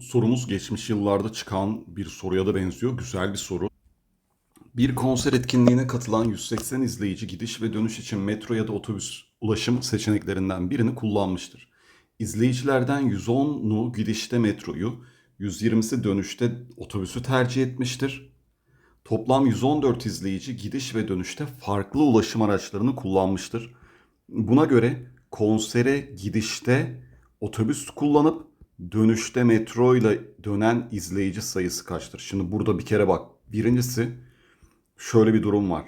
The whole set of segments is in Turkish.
Sorumuz geçmiş yıllarda çıkan bir soruya da benziyor. Güzel bir soru. Bir konser etkinliğine katılan 180 izleyici gidiş ve dönüş için metro ya da otobüs ulaşım seçeneklerinden birini kullanmıştır. İzleyicilerden 110'u gidişte metroyu, 120'si dönüşte otobüsü tercih etmiştir. Toplam 114 izleyici gidiş ve dönüşte farklı ulaşım araçlarını kullanmıştır. Buna göre konsere gidişte otobüs kullanıp dönüşte metro ile dönen izleyici sayısı kaçtır? Şimdi burada bir kere bak. Birincisi şöyle bir durum var.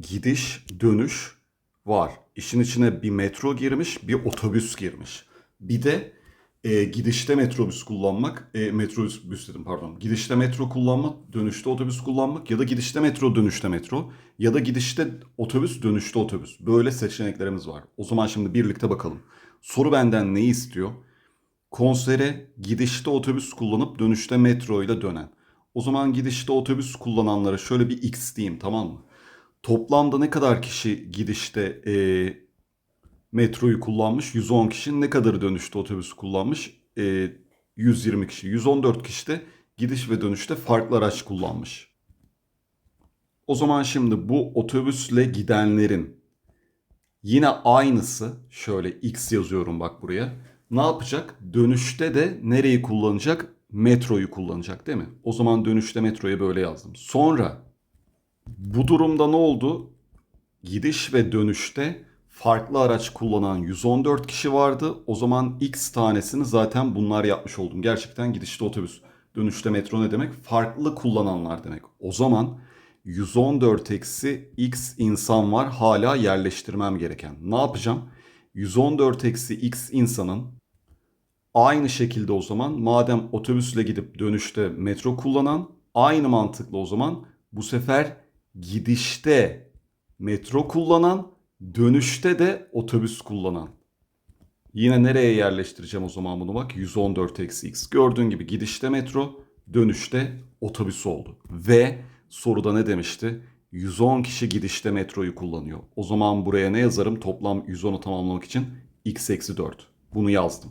Gidiş, dönüş var. İşin içine bir metro girmiş, bir otobüs girmiş. Bir de e, gidişte metrobüs kullanmak, e, metrobüs dedim pardon. Gidişte metro kullanmak, dönüşte otobüs kullanmak ya da gidişte metro, dönüşte metro ya da gidişte otobüs, dönüşte otobüs. Böyle seçeneklerimiz var. O zaman şimdi birlikte bakalım. Soru benden neyi istiyor? Konsere gidişte otobüs kullanıp dönüşte metro ile dönen. O zaman gidişte otobüs kullananlara şöyle bir x diyeyim tamam mı? Toplamda ne kadar kişi gidişte e, metroyu kullanmış? 110 kişi. Ne kadar dönüşte otobüs kullanmış? E, 120 kişi. 114 kişi de gidiş ve dönüşte farklı araç kullanmış. O zaman şimdi bu otobüsle gidenlerin yine aynısı şöyle x yazıyorum bak buraya. Ne yapacak? Dönüşte de nereyi kullanacak? Metroyu kullanacak değil mi? O zaman dönüşte metroya böyle yazdım. Sonra bu durumda ne oldu? Gidiş ve dönüşte farklı araç kullanan 114 kişi vardı. O zaman x tanesini zaten bunlar yapmış oldum. Gerçekten gidişte otobüs, dönüşte metro ne demek? Farklı kullananlar demek. O zaman 114 eksi x insan var hala yerleştirmem gereken. Ne yapacağım? 114 eksi x insanın aynı şekilde o zaman madem otobüsle gidip dönüşte metro kullanan aynı mantıkla o zaman bu sefer gidişte metro kullanan dönüşte de otobüs kullanan. Yine nereye yerleştireceğim o zaman bunu bak 114 eksi x. Gördüğün gibi gidişte metro dönüşte otobüs oldu. Ve soruda ne demişti? 110 kişi gidişte metroyu kullanıyor. O zaman buraya ne yazarım toplam 110'u tamamlamak için? x eksi 4. Bunu yazdım.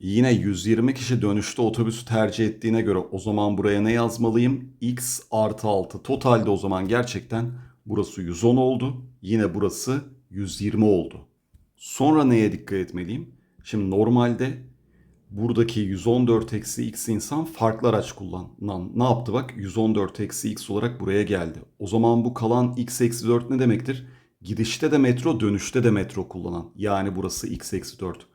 Yine 120 kişi dönüşte otobüsü tercih ettiğine göre o zaman buraya ne yazmalıyım? x artı 6. Totalde o zaman gerçekten burası 110 oldu. Yine burası 120 oldu. Sonra neye dikkat etmeliyim? Şimdi normalde buradaki 114 eksi x insan farklı araç kullanan ne yaptı bak 114 eksi x olarak buraya geldi. O zaman bu kalan x eksi 4 ne demektir? Gidişte de metro dönüşte de metro kullanan yani burası x eksi 4.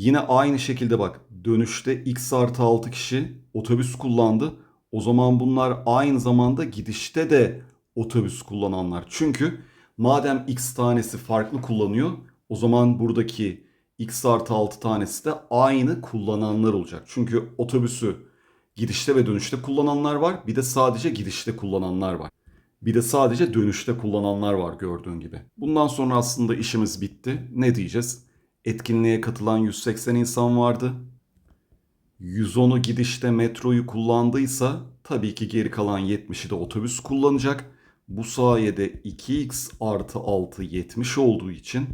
Yine aynı şekilde bak dönüşte x artı 6 kişi otobüs kullandı. O zaman bunlar aynı zamanda gidişte de otobüs kullananlar. Çünkü madem x tanesi farklı kullanıyor o zaman buradaki x artı 6 tanesi de aynı kullananlar olacak. Çünkü otobüsü gidişte ve dönüşte kullananlar var. Bir de sadece gidişte kullananlar var. Bir de sadece dönüşte kullananlar var gördüğün gibi. Bundan sonra aslında işimiz bitti. Ne diyeceğiz? Etkinliğe katılan 180 insan vardı. 110'u gidişte metroyu kullandıysa tabii ki geri kalan 70'i de otobüs kullanacak. Bu sayede 2x artı 6 70 olduğu için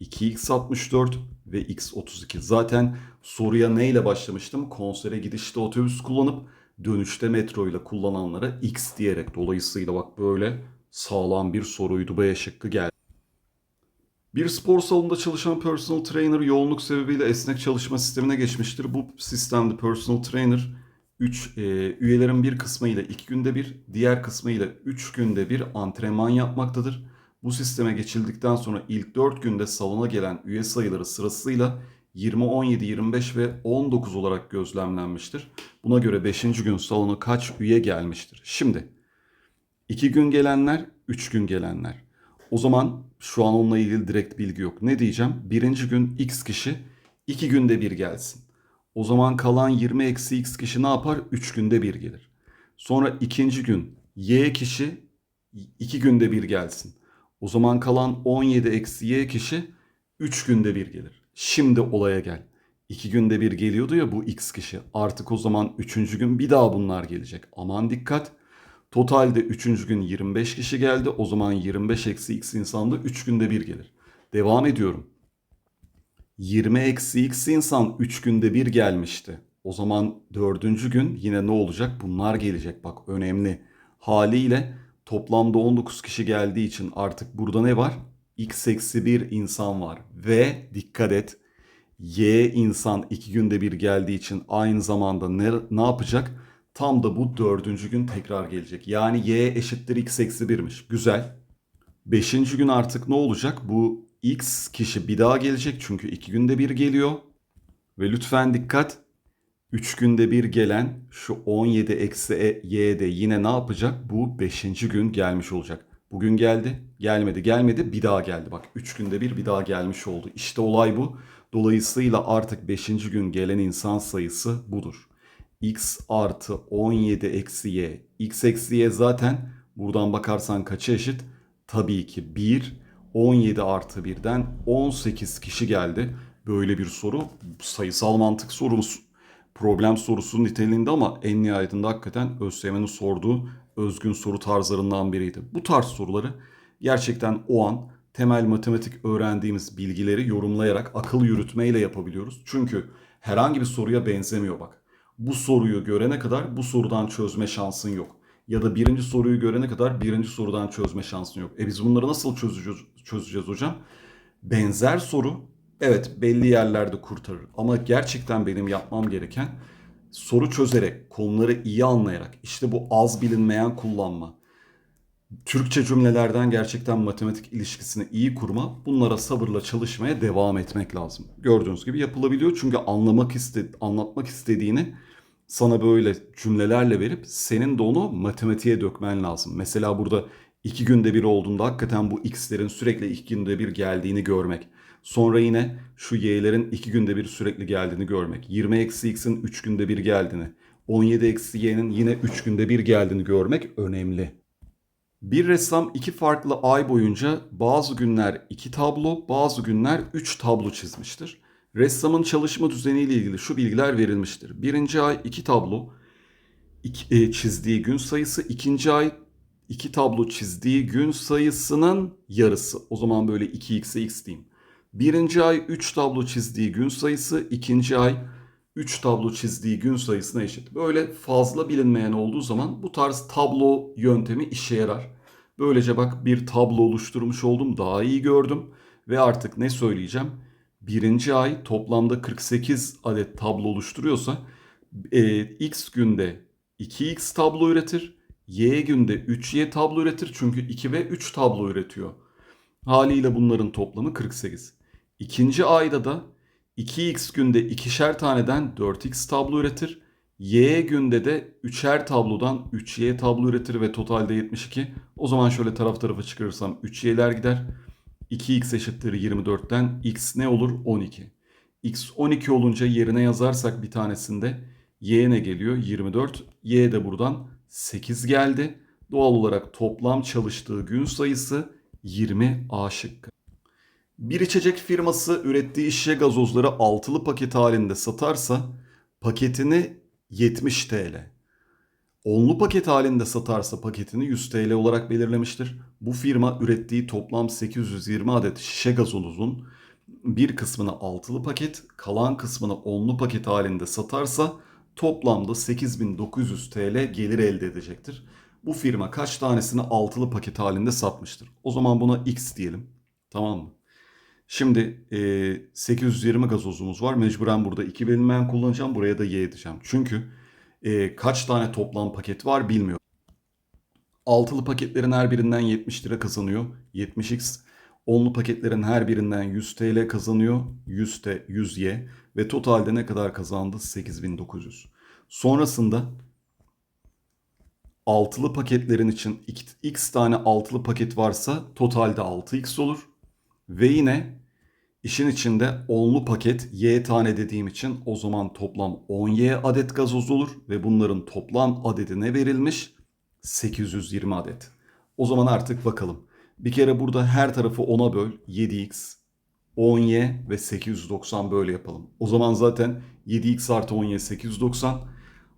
2x 64 ve x 32. Zaten soruya neyle başlamıştım? Konsere gidişte otobüs kullanıp dönüşte metro ile kullananlara x diyerek. Dolayısıyla bak böyle sağlam bir soruydu. B şıkkı geldi. Bir spor salonunda çalışan personal trainer yoğunluk sebebiyle esnek çalışma sistemine geçmiştir. Bu sistemde personal trainer 3 e, üyelerin bir kısmı ile 2 günde bir, diğer kısmı ile 3 günde bir antrenman yapmaktadır. Bu sisteme geçildikten sonra ilk 4 günde salona gelen üye sayıları sırasıyla 20, 17, 25 ve 19 olarak gözlemlenmiştir. Buna göre 5. gün salona kaç üye gelmiştir? Şimdi 2 gün gelenler, 3 gün gelenler. O zaman şu an onunla ilgili direkt bilgi yok. Ne diyeceğim? Birinci gün x kişi 2 günde bir gelsin. O zaman kalan 20 eksi x kişi ne yapar? 3 günde bir gelir. Sonra ikinci gün y kişi 2 günde bir gelsin. O zaman kalan 17 eksi y kişi 3 günde bir gelir. Şimdi olaya gel. 2 günde bir geliyordu ya bu x kişi. Artık o zaman 3. gün bir daha bunlar gelecek. Aman dikkat. Totalde 3. gün 25 kişi geldi. O zaman 25 eksi x insanda 3 günde bir gelir. Devam ediyorum. 20 eksi x insan 3 günde bir gelmişti. O zaman dördüncü gün yine ne olacak? Bunlar gelecek. Bak önemli. Haliyle toplamda 19 kişi geldiği için artık burada ne var? X eksi 1 insan var. Ve dikkat et. Y insan iki günde bir geldiği için aynı zamanda ne, ne yapacak? Tam da bu dördüncü gün tekrar gelecek. Yani y eşittir x eksi 1'miş. Güzel. Beşinci gün artık ne olacak? Bu x kişi bir daha gelecek çünkü iki günde bir geliyor. Ve lütfen dikkat. 3 günde bir gelen şu 17 eksi e- y de yine ne yapacak? Bu 5. gün gelmiş olacak. Bugün geldi, gelmedi, gelmedi, bir daha geldi. Bak 3 günde bir bir daha gelmiş oldu. İşte olay bu. Dolayısıyla artık 5. gün gelen insan sayısı budur. X artı 17 eksi y. x eksi y zaten buradan bakarsan kaça eşit? Tabii ki 1. 17 artı 1'den 18 kişi geldi. Böyle bir soru sayısal mantık sorusu problem sorusu niteliğinde ama en nihayetinde hakikaten ÖSYM'nin sorduğu özgün soru tarzlarından biriydi. Bu tarz soruları gerçekten o an temel matematik öğrendiğimiz bilgileri yorumlayarak akıl yürütmeyle yapabiliyoruz. Çünkü herhangi bir soruya benzemiyor bak. Bu soruyu görene kadar bu sorudan çözme şansın yok. Ya da birinci soruyu görene kadar birinci sorudan çözme şansın yok. E biz bunları nasıl çözeceğiz, çözeceğiz hocam? Benzer soru evet belli yerlerde kurtarır. Ama gerçekten benim yapmam gereken soru çözerek, konuları iyi anlayarak, işte bu az bilinmeyen kullanma, Türkçe cümlelerden gerçekten matematik ilişkisini iyi kurma, bunlara sabırla çalışmaya devam etmek lazım. Gördüğünüz gibi yapılabiliyor çünkü anlamak iste anlatmak istediğini sana böyle cümlelerle verip senin de onu matematiğe dökmen lazım. Mesela burada iki günde bir olduğunda hakikaten bu x'lerin sürekli iki günde bir geldiğini görmek. Sonra yine şu y'lerin iki günde bir sürekli geldiğini görmek. 20 eksi x'in 3 günde bir geldiğini. 17 eksi y'nin yine 3 günde bir geldiğini görmek önemli. Bir ressam iki farklı ay boyunca bazı günler iki tablo, bazı günler üç tablo çizmiştir. Ressamın çalışma düzeniyle ilgili şu bilgiler verilmiştir. Birinci ay iki tablo iki, e, çizdiği gün sayısı, ikinci ay iki tablo çizdiği gün sayısının yarısı. O zaman böyle 2x'e x diyeyim. Birinci ay 3 tablo çizdiği gün sayısı, ikinci ay 3 tablo çizdiği gün sayısına eşit. Böyle fazla bilinmeyen olduğu zaman bu tarz tablo yöntemi işe yarar. Böylece bak bir tablo oluşturmuş oldum, daha iyi gördüm ve artık ne söyleyeceğim? Birinci ay toplamda 48 adet tablo oluşturuyorsa e, x günde 2x tablo üretir, y günde 3y tablo üretir çünkü 2 ve 3 tablo üretiyor. Haliyle bunların toplamı 48. İkinci ayda da 2x günde ikişer taneden 4x tablo üretir. Y günde de 3'er tablodan 3y tablo üretir ve totalde 72. O zaman şöyle taraf tarafa çıkarırsam 3y'ler gider. 2x eşittir 24'ten x ne olur? 12. x 12 olunca yerine yazarsak bir tanesinde y ne geliyor? 24. Y de buradan 8 geldi. Doğal olarak toplam çalıştığı gün sayısı 20 A şıkkı. Bir içecek firması ürettiği şişe gazozları altılı paket halinde satarsa paketini 70 TL. Onlu paket halinde satarsa paketini 100 TL olarak belirlemiştir. Bu firma ürettiği toplam 820 adet şişe gazozun bir kısmını altılı paket, kalan kısmını onlu paket halinde satarsa toplamda 8900 TL gelir elde edecektir. Bu firma kaç tanesini altılı paket halinde satmıştır? O zaman buna X diyelim. Tamam mı? Şimdi e, 820 gazozumuz var. Mecburen burada 2 bilinmeyen kullanacağım. Buraya da Y edeceğim. Çünkü e, kaç tane toplam paket var bilmiyorum. Altılı paketlerin her birinden 70 lira kazanıyor. 70x. Onlu paketlerin her birinden 100 TL kazanıyor. 100 T, 100Y. Ve totalde ne kadar kazandı? 8900. Sonrasında altılı paketlerin için x tane altılı paket varsa totalde 6x olur. Ve yine işin içinde onlu paket y tane dediğim için o zaman toplam 10y adet gazoz olur ve bunların toplam adedi ne verilmiş? 820 adet. O zaman artık bakalım. Bir kere burada her tarafı 10'a böl 7x, 10y ve 890 böyle yapalım. O zaman zaten 7x artı 10y 890,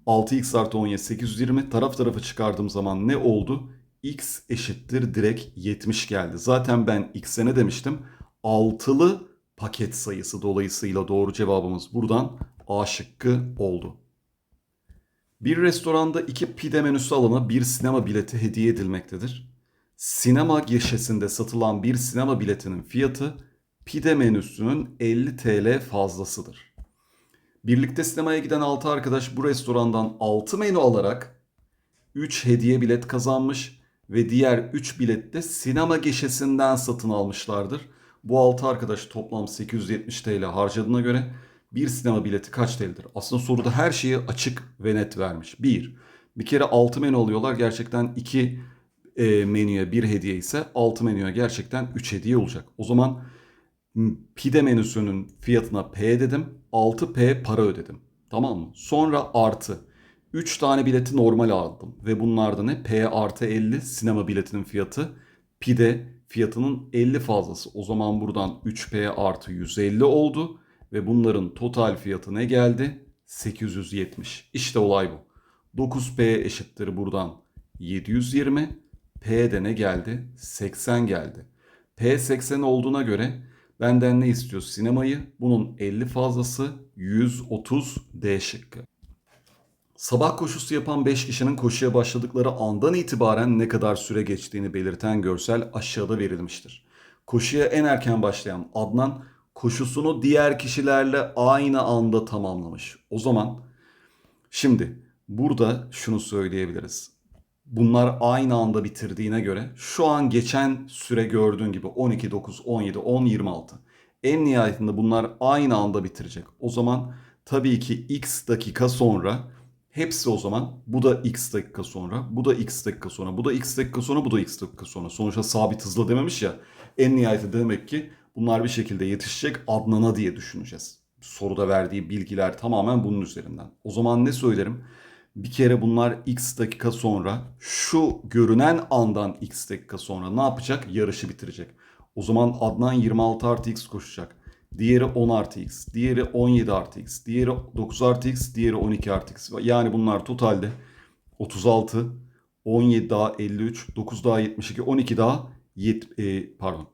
6x artı 10y 820 taraf tarafa çıkardığım zaman ne oldu? x eşittir direkt 70 geldi. Zaten ben x'e ne demiştim? Altılı paket sayısı dolayısıyla doğru cevabımız buradan A şıkkı oldu. Bir restoranda iki pide menüsü alana bir sinema bileti hediye edilmektedir. Sinema gişesinde satılan bir sinema biletinin fiyatı pide menüsünün 50 TL fazlasıdır. Birlikte sinemaya giden 6 arkadaş bu restorandan 6 menü alarak 3 hediye bilet kazanmış ve diğer 3 bilet de sinema gişesinden satın almışlardır. Bu 6 arkadaş toplam 870 TL harcadığına göre bir sinema bileti kaç TL'dir? Aslında soruda her şeyi açık ve net vermiş. 1. Bir kere 6 menü alıyorlar. Gerçekten 2 e, menüye 1 hediye ise 6 menüye gerçekten 3 hediye olacak. O zaman pide menüsünün fiyatına P dedim. 6P para ödedim. Tamam mı? Sonra artı. 3 tane bileti normal aldım. Ve bunlarda ne? P artı 50 sinema biletinin fiyatı. Pide fiyatının 50 fazlası. O zaman buradan 3P artı 150 oldu. Ve bunların total fiyatı ne geldi? 870. İşte olay bu. 9P eşittir buradan 720. P de ne geldi? 80 geldi. P 80 olduğuna göre benden ne istiyor sinemayı? Bunun 50 fazlası 130 D şıkkı. Sabah koşusu yapan 5 kişinin koşuya başladıkları andan itibaren ne kadar süre geçtiğini belirten görsel aşağıda verilmiştir. Koşuya en erken başlayan Adnan koşusunu diğer kişilerle aynı anda tamamlamış. O zaman şimdi burada şunu söyleyebiliriz. Bunlar aynı anda bitirdiğine göre şu an geçen süre gördüğün gibi 12, 9, 17, 10, 26. En nihayetinde bunlar aynı anda bitirecek. O zaman tabii ki x dakika sonra hepsi o zaman bu da x dakika sonra, bu da x dakika sonra, bu da x dakika sonra, bu da x dakika sonra. Sonuçta sabit hızla dememiş ya. En nihayetinde demek ki bunlar bir şekilde yetişecek Adnan'a diye düşüneceğiz. Soruda verdiği bilgiler tamamen bunun üzerinden. O zaman ne söylerim? Bir kere bunlar x dakika sonra şu görünen andan x dakika sonra ne yapacak? Yarışı bitirecek. O zaman Adnan 26 artı x koşacak. Diğeri 10 artı x. Diğeri 17 artı x. Diğeri 9 artı x. Diğeri 12 artı x. Yani bunlar totalde 36, 17 daha 53, 9 daha 72, 12 daha yet, e, pardon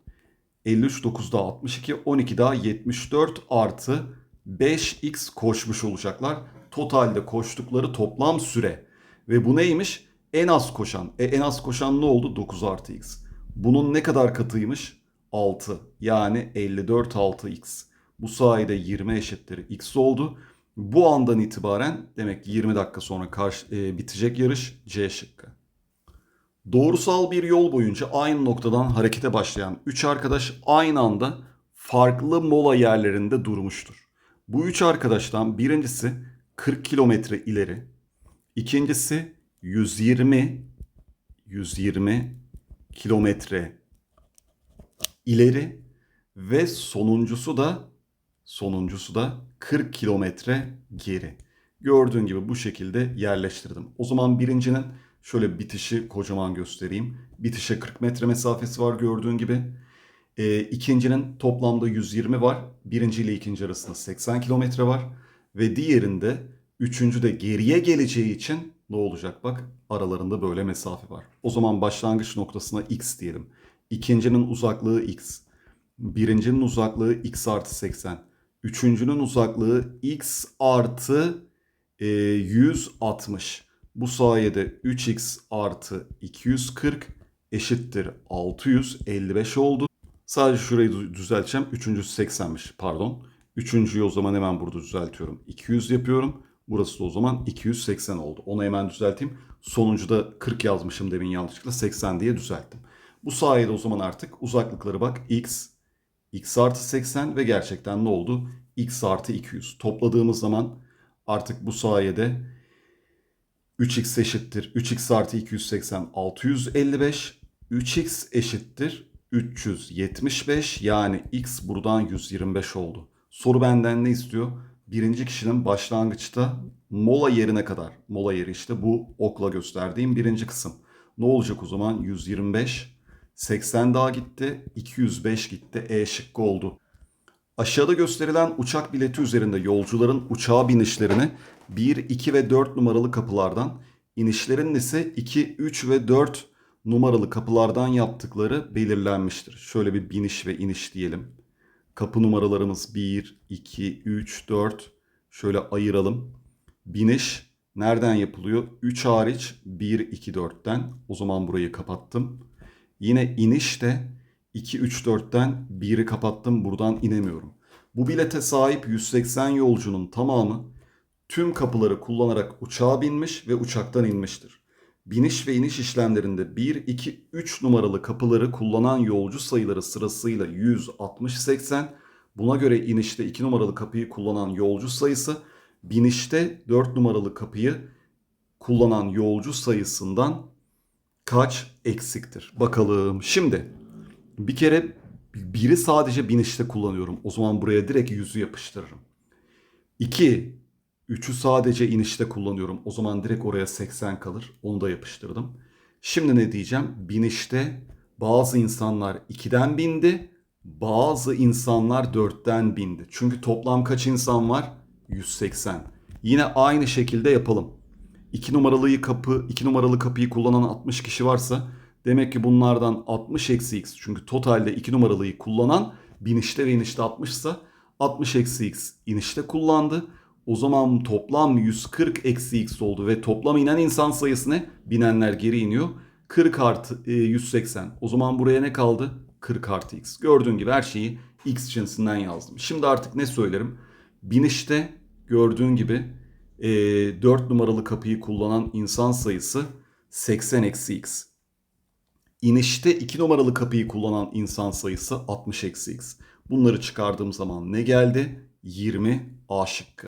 53, 9 daha 62, 12 daha 74 artı 5x koşmuş olacaklar. Totalde koştukları toplam süre. Ve bu neymiş? En az koşan. E, en az koşan ne oldu? 9 artı x. Bunun ne kadar katıymış? 6. Yani 54 6x. Bu sayede 20 eşittir x oldu. Bu andan itibaren demek ki 20 dakika sonra karşı, e, bitecek yarış C şıkkı. Doğrusal bir yol boyunca aynı noktadan harekete başlayan 3 arkadaş aynı anda farklı mola yerlerinde durmuştur. Bu 3 arkadaştan birincisi 40 kilometre ileri, ikincisi 120 120 kilometre ileri ve sonuncusu da sonuncusu da 40 kilometre geri. Gördüğün gibi bu şekilde yerleştirdim. O zaman birincinin şöyle bitişi kocaman göstereyim. Bitişe 40 metre mesafesi var gördüğün gibi. E, ikincinin toplamda 120 var. Birinci ile ikinci arasında 80 kilometre var. Ve diğerinde üçüncü de geriye geleceği için ne olacak bak aralarında böyle mesafe var. O zaman başlangıç noktasına x diyelim. İkincinin uzaklığı x. Birincinin uzaklığı x artı 80. Üçüncünün uzaklığı x artı e, 160. Bu sayede 3x artı 240 eşittir 655 oldu. Sadece şurayı dü- düzelteceğim. Üçüncüsü 80'miş pardon. Üçüncüyü o zaman hemen burada düzeltiyorum. 200 yapıyorum. Burası da o zaman 280 oldu. Onu hemen düzelteyim. Sonuncuda 40 yazmışım demin yanlışlıkla 80 diye düzelttim. Bu sayede o zaman artık uzaklıkları bak x, x artı 80 ve gerçekten ne oldu? x artı 200. Topladığımız zaman artık bu sayede 3x eşittir 3x artı 280 655 3x eşittir 375 yani x buradan 125 oldu. Soru benden ne istiyor? Birinci kişinin başlangıçta mola yerine kadar. Mola yeri işte bu okla gösterdiğim birinci kısım. Ne olacak o zaman? 125, 80 daha gitti, 205 gitti. E şıkkı oldu. Aşağıda gösterilen uçak bileti üzerinde yolcuların uçağa binişlerini 1, 2 ve 4 numaralı kapılardan, inişlerin ise 2, 3 ve 4 numaralı kapılardan yaptıkları belirlenmiştir. Şöyle bir biniş ve iniş diyelim. Kapı numaralarımız 1, 2, 3, 4. Şöyle ayıralım. Biniş nereden yapılıyor? 3 hariç 1, 2, 4'ten. O zaman burayı kapattım. Yine iniş de 2, 3, 4'ten 1'i kapattım. Buradan inemiyorum. Bu bilete sahip 180 yolcunun tamamı tüm kapıları kullanarak uçağa binmiş ve uçaktan inmiştir. Biniş ve iniş işlemlerinde 1, 2, 3 numaralı kapıları kullanan yolcu sayıları sırasıyla 100, 60, 80. Buna göre inişte 2 numaralı kapıyı kullanan yolcu sayısı, binişte 4 numaralı kapıyı kullanan yolcu sayısından kaç eksiktir? Bakalım. Şimdi bir kere biri sadece binişte kullanıyorum. O zaman buraya direkt 100'ü yapıştırırım. 2, 3'ü sadece inişte kullanıyorum. O zaman direkt oraya 80 kalır. Onu da yapıştırdım. Şimdi ne diyeceğim? Binişte bazı insanlar 2'den bindi. Bazı insanlar 4'ten bindi. Çünkü toplam kaç insan var? 180. Yine aynı şekilde yapalım. 2 numaralı kapı, 2 numaralı kapıyı kullanan 60 kişi varsa demek ki bunlardan 60 eksi x çünkü totalde 2 numaralıyı kullanan binişte ve inişte 60 ise 60 eksi x inişte kullandı. O zaman toplam 140 eksi x oldu ve toplam inen insan sayısı ne? Binenler geri iniyor. 40 artı e, 180. O zaman buraya ne kaldı? 40 artı x. Gördüğün gibi her şeyi x cinsinden yazdım. Şimdi artık ne söylerim? Binişte gördüğün gibi e, 4 numaralı kapıyı kullanan insan sayısı 80 eksi x. İnişte 2 numaralı kapıyı kullanan insan sayısı 60 eksi x. Bunları çıkardığım zaman ne geldi? 20 A şıkkı.